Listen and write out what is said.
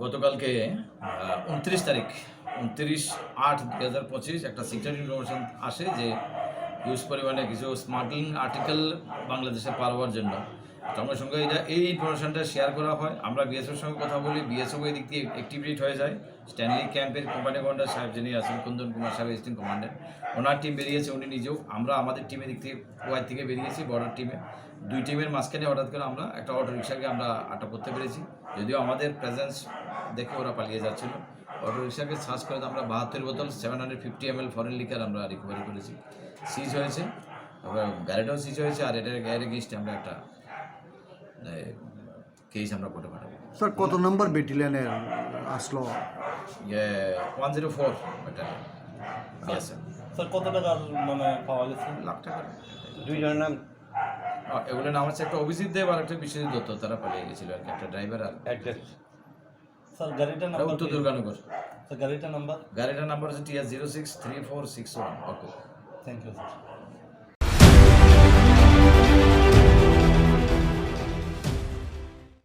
গতকালকে উনত্রিশ তারিখ, উনত্রিশ আট দু হাজার পঁচিশ একটা সিক্রেট ইনফরমেশন আসে যে ইউজ পরিমাণে কিছু স্মাগলিং আর্টিকেল বাংলাদেশে পাওয়ার জন্য। সঙ্গে সঙ্গে এটা, এই ইনফরমেশনটা শেয়ার করা হয়। আমরা বিএসএফের সঙ্গে কথা বলি বিএসএফ এই দিক দিয়ে অ্যাক্টিভেট হয়ে যায়। স্ট্যানলি ক্যাম্পের কোম্পানি কমান্ডার সাহেব যিনি আছেন, কুন্দন কুমার সাহেব এসিস্ট্যান্ট কমান্ডার ওনার টিম বেরিয়েছে, উনি নিজেও। আমরা আমাদের টিমের দিক থেকে ওয়াই থেকে বেরিয়েছি বর্ডার টিমে দুই টিমের মাঝখানে হঠাৎ করে আমরা একটা অটো রিক্সাকে আমরা আটক করতে পেরেছি। যদিও আমাদের প্রেজেন্স দেখে ওরা পালিয়ে যাচ্ছিল। অটো রিক্সাকে সার্চ করে আমরা বাহাত্তর বোতল seven hundred fifty M L foreign liquor আমরা রিকভারি করেছি। সিজ হয়েছে। গাড়িটাও সিজ হয়েছে, আর এটার গাড়ির গিস্টে আমরা একটা কেস আমরা কোর্টে পাঠাবো। স্যার কত নম্বর ব্যাটালিয়নের আসলো? ইয়ে one zero four BSF sir কত টাকার মানে পাওয়া গেছে? লাখ টাকা দুইজনের নাম? এগুলো নাম হচ্ছে একটা অভিজিৎ দেব আর একটা বিশ্বজিৎ দত্ত তারা পালিয়ে গেছিল আর কি একটা ড্রাইভার আর অ্যাড্রেস স্যার গাড়িটার এটা নাম্বার উত্তর দুর্গানগর। স্যার গাড়িটার নাম্বার? গাড়িটার নাম্বার হচ্ছে TR zero six three four six one okay thank you sir